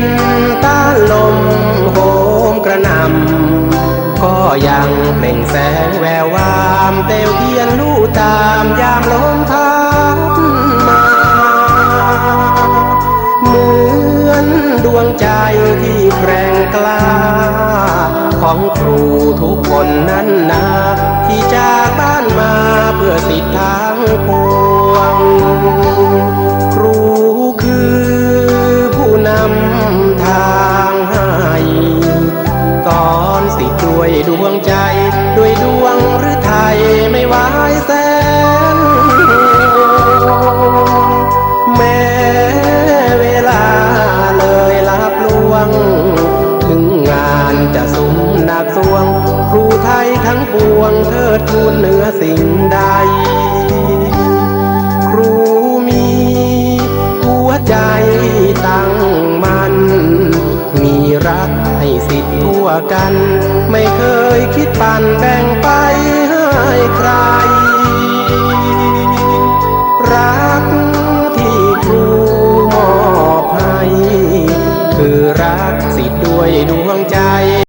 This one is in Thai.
นต้านลมโหมกระนำก็ยังเปล่งแสงแวววามเตวเทียนลู่ตามยามลมพัดมาเหมือนดวงใจที่แกร่งกล้า ของครูทุกคนนั้นนา ตอนสิด้วยดวงใจ ด้วยดวงหรือไทยไม่ไหวแสน แม้เวลาเลยลับลวง ถึงงานจะสุมหนักสวง ครูไทยทั้งปวงเทิดทูนเหนือสิ่งใด ครูมีหัวใจตั้ง กัน ไม่เคยคิดปันแบ่งไปให้ใคร รักที่ครูมอบให้ คือรักสิด้วยดวงใจ